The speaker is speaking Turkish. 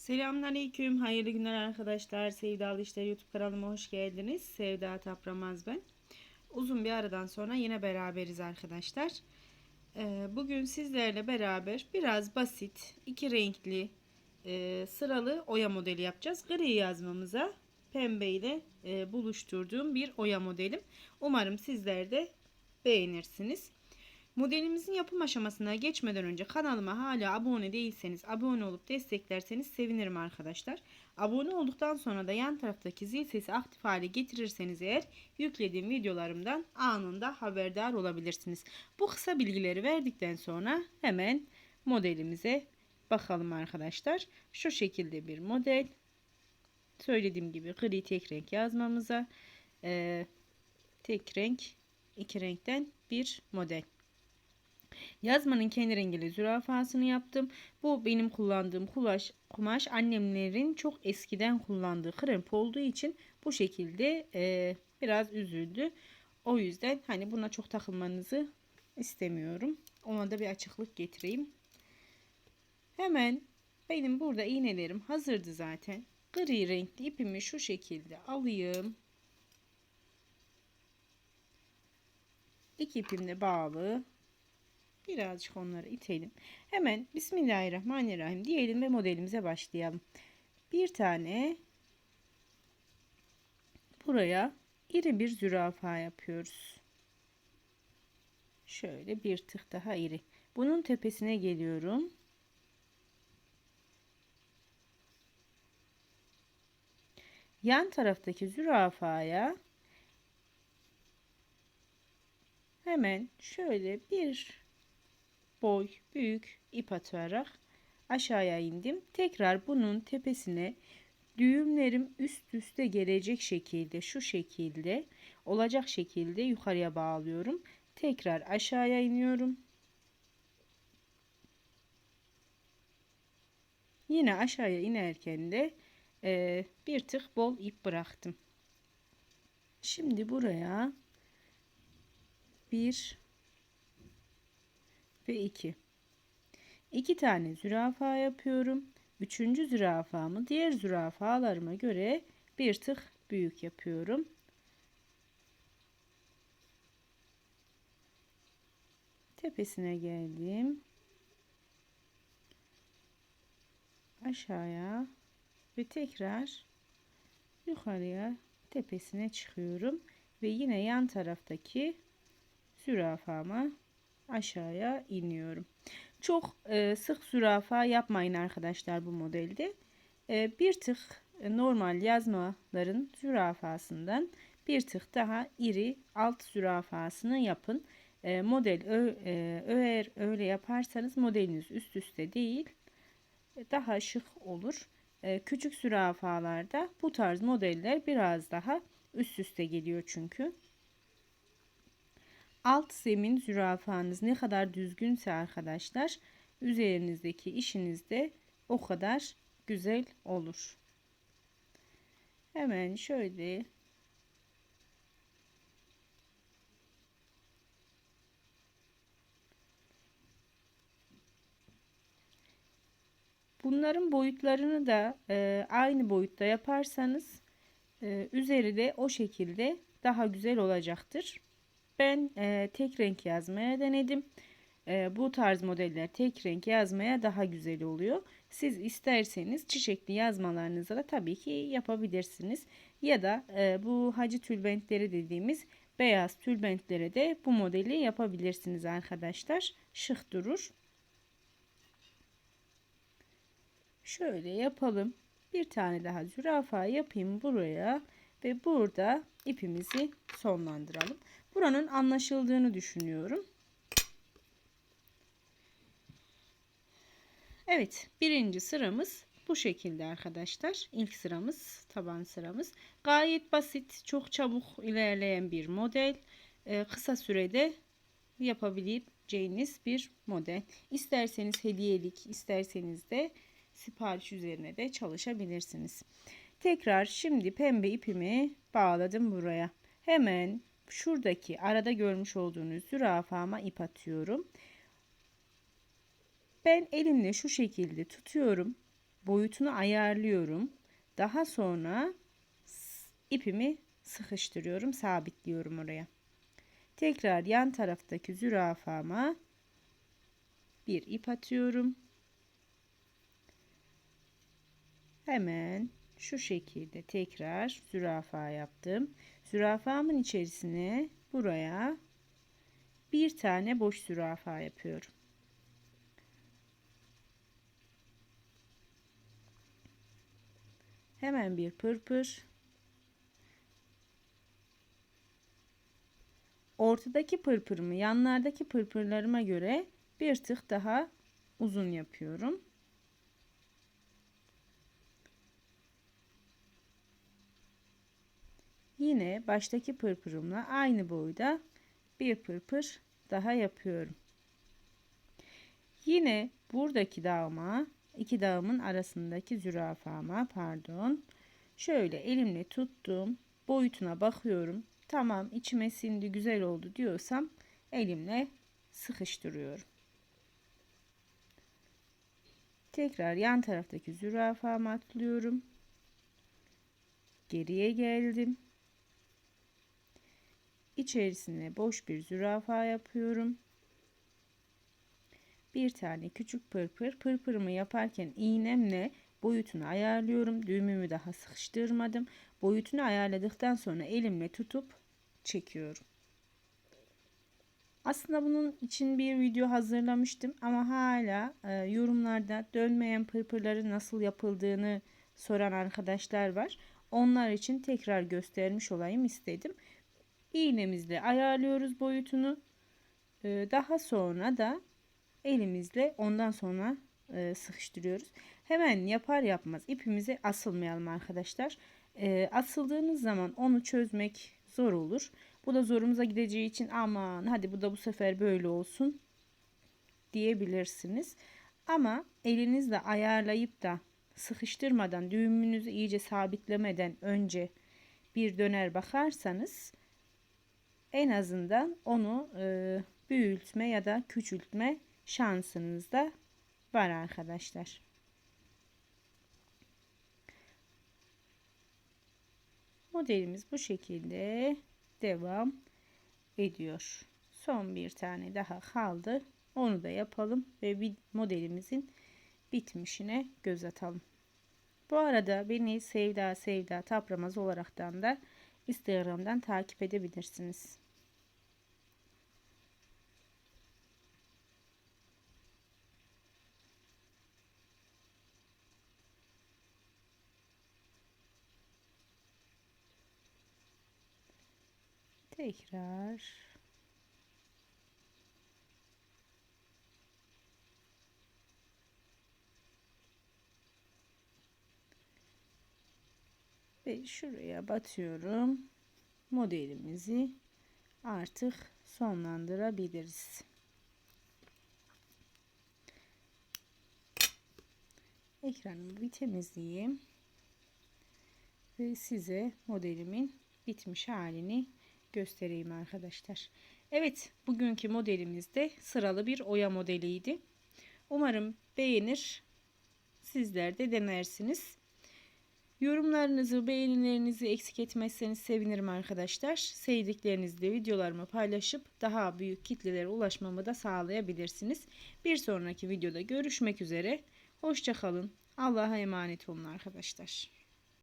Selamünaleyküm. Hayırlı günler arkadaşlar. Sevdalı İşler YouTube kanalıma hoş geldiniz. Sevda Tapramaz ben. Uzun bir aradan sonra yine beraberiz arkadaşlar. Ee, Bugün sizlerle beraber biraz basit, iki renkli, e, sıralı oya modeli yapacağız. Gri yazmamıza pembe ile e, buluşturduğum bir oya modelim. Umarım sizler de beğenirsiniz. Modelimizin yapım aşamasına geçmeden önce kanalıma hala abone değilseniz abone olup desteklerseniz sevinirim arkadaşlar. Abone olduktan sonra da yan taraftaki zil sesi aktif hale getirirseniz eğer yüklediğim videolarımdan anında haberdar olabilirsiniz. Bu kısa bilgileri verdikten sonra hemen modelimize bakalım arkadaşlar. Şu şekilde bir model. Söylediğim gibi gri tek renk yazmamıza e, tek renk iki renkten bir model. Yazmanın kendi rengiyle zürafasını yaptım. Bu benim kullandığım kumaş, kumaş annemlerin çok eskiden kullandığı kremp olduğu için bu şekilde e, biraz üzüldü. O yüzden hani buna çok takılmanızı istemiyorum. Ona da bir açıklık getireyim. Hemen benim burada iğnelerim hazırdı zaten. Gri renkli ipimi şu şekilde alayım. İki ipim de bağlı. Birazcık onları itelim. Hemen Bismillahirrahmanirrahim diyelim ve modelimize başlayalım. Bir tane buraya iri bir zürafa yapıyoruz. Şöyle bir tık daha iri. Bunun tepesine geliyorum. Yan taraftaki zürafaya hemen şöyle bir boy büyük ip atarak aşağıya indim. Tekrar bunun tepesine düğümlerim üst üste gelecek şekilde şu şekilde olacak şekilde yukarıya bağlıyorum. Tekrar aşağıya iniyorum. Yine aşağıya inerken de e, bir tık bol ip bıraktım. Şimdi buraya bir ve 2. 2 tane zürafa yapıyorum. Üçüncü zürafamı diğer zürafalarıma göre bir tık büyük yapıyorum. Tepesine geldim. Aşağıya ve tekrar yukarıya tepesine çıkıyorum ve yine yan taraftaki zürafama aşağıya iniyorum. Çok e, sık zürafa yapmayın arkadaşlar bu modelde. E, bir tık e, normal yazmaların zürafasından bir tık daha iri alt zürafasını yapın. E, model ö, e, eğer öyle yaparsanız modeliniz üst üste değil daha şık olur. E, küçük zürafalarda bu tarz modeller biraz daha üst üste geliyor çünkü. Alt zemin zürafanız ne kadar düzgünse arkadaşlar üzerinizdeki işiniz de o kadar güzel olur. Hemen şöyle Bunların boyutlarını da e, aynı boyutta yaparsanız e, üzeri de o şekilde daha güzel olacaktır. Ben e, tek renk yazmaya denedim. E, bu tarz modeller tek renk yazmaya daha güzel oluyor. Siz isterseniz çiçekli yazmalarınızı da tabii ki yapabilirsiniz. Ya da e, bu hacı tülbentleri dediğimiz beyaz tülbentlere de bu modeli yapabilirsiniz arkadaşlar. Şık durur. Şöyle yapalım. Bir tane daha zürafa yapayım buraya ve burada ipimizi sonlandıralım. Buranın anlaşıldığını düşünüyorum. Evet birinci sıramız bu şekilde arkadaşlar. İlk sıramız taban sıramız. Gayet basit çok çabuk ilerleyen bir model. Ee, kısa sürede yapabileceğiniz bir model. İsterseniz hediyelik isterseniz de sipariş üzerine de çalışabilirsiniz. Tekrar şimdi pembe ipimi bağladım buraya. Hemen şuradaki arada görmüş olduğunuz zürafama ip atıyorum. Ben elimle şu şekilde tutuyorum. boyutunu ayarlıyorum. Daha sonra ipimi sıkıştırıyorum, sabitliyorum oraya. Tekrar yan taraftaki zürafama bir ip atıyorum. Hemen şu şekilde tekrar zürafa yaptım. Zürafamın içerisine buraya bir tane boş zürafa yapıyorum. Hemen bir pırpır. Ortadaki pırpırımı yanlardaki pırpırlarıma göre bir tık daha uzun yapıyorum. Yine baştaki pırpırımla aynı boyda bir pırpır daha yapıyorum. Yine buradaki dağıma iki dağımın arasındaki zürafama pardon şöyle elimle tuttum boyutuna bakıyorum tamam içime sindi güzel oldu diyorsam elimle sıkıştırıyorum. Tekrar yan taraftaki zürafama atlıyorum. Geriye geldim. İçerisine boş bir zürafa yapıyorum. Bir tane küçük pırpır. Pırpırımı yaparken iğnemle boyutunu ayarlıyorum. Düğümümü daha sıkıştırmadım. Boyutunu ayarladıktan sonra elimle tutup çekiyorum. Aslında bunun için bir video hazırlamıştım ama hala e, yorumlarda dönmeyen pırpırların nasıl yapıldığını soran arkadaşlar var. Onlar için tekrar göstermiş olayım istedim. İğnemizle ayarlıyoruz boyutunu. E, daha sonra da elimizle ondan sonra e, sıkıştırıyoruz. Hemen yapar yapmaz ipimize asılmayalım arkadaşlar. E, asıldığınız zaman onu çözmek zor olur. Bu da zorumuza gideceği için aman hadi bu da bu sefer böyle olsun diyebilirsiniz. Ama elinizle ayarlayıp da sıkıştırmadan düğümünüzü iyice sabitlemeden önce bir döner bakarsanız en azından onu e, büyütme ya da küçültme şansınız da var arkadaşlar. Modelimiz bu şekilde devam ediyor. Son bir tane daha kaldı. Onu da yapalım ve modelimizin bitmişine göz atalım. Bu arada beni Sevda Sevda Tapramaz olaraktan da Instagram'dan takip edebilirsiniz. Tekrar ve şuraya batıyorum. Modelimizi artık sonlandırabiliriz. Ekranımı bir temizleyeyim ve size modelimin bitmiş halini göstereyim arkadaşlar. Evet bugünkü modelimizde sıralı bir oya modeliydi. Umarım beğenir sizler de denersiniz. Yorumlarınızı, beğenilerinizi eksik etmezseniz sevinirim arkadaşlar. Sevdiklerinizle videolarımı paylaşıp daha büyük kitlelere ulaşmamı da sağlayabilirsiniz. Bir sonraki videoda görüşmek üzere. Hoşçakalın. Allah'a emanet olun arkadaşlar.